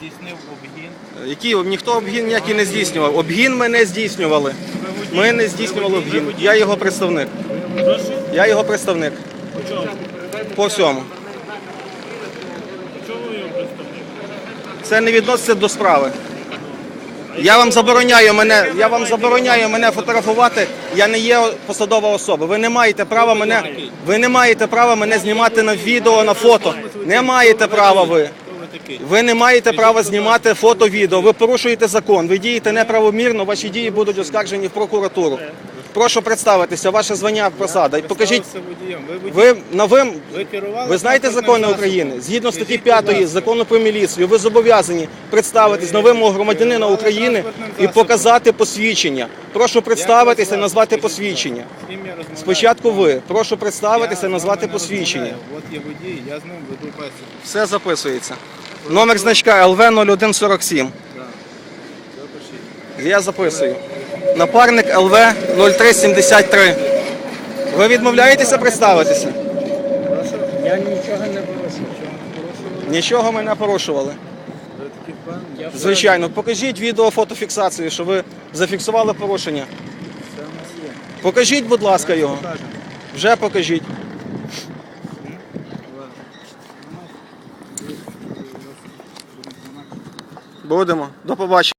Здійснив обгін. Який ніхто обгін ніякий не здійснював. Обгін ми не здійснювали. Ми не здійснювали обгін. Я його представник. Я його представник. По чому? Всьому. Ви його представник? Це не відноситься до справи. Я вам забороняю мене, я вам забороняю мене фотографувати. Я не є посадова особа. Ви не маєте права мене, ви не маєте права мене знімати на відео, на фото. Не маєте права ви. Ви не маєте права знімати фото, відео. Ви порушуєте закон. Ви дієте неправомірно. Ваші дії будуть оскаржені в прокуратуру. Прошу представитися, ваше звання, посада. І покажіть. Ви водій? Ви на ви, Ви знаєте закони? України? Згідно статті Скажіть, 5 закону про міліцію, ви зобов'язані представитись на вимогу громадянина України і показати посвідчення. Прошу представитися, назвати посвідчення. Спочатку ви. Прошу представитися, назвати посвідчення. От є водій, я з ним веду бесіду. Все записується. Номер значка ЛВ 0147. Запишіть. Я записую. Напарник ЛВ 0373. Ви відмовляєтеся представитися? Я нічого не порушив. Нічого ми не порушували. Звичайно, покажіть відео фотофіксацію, що ви зафіксували порушення. Покажіть, будь ласка, його. Вже покажіть. Будемо. До побачення.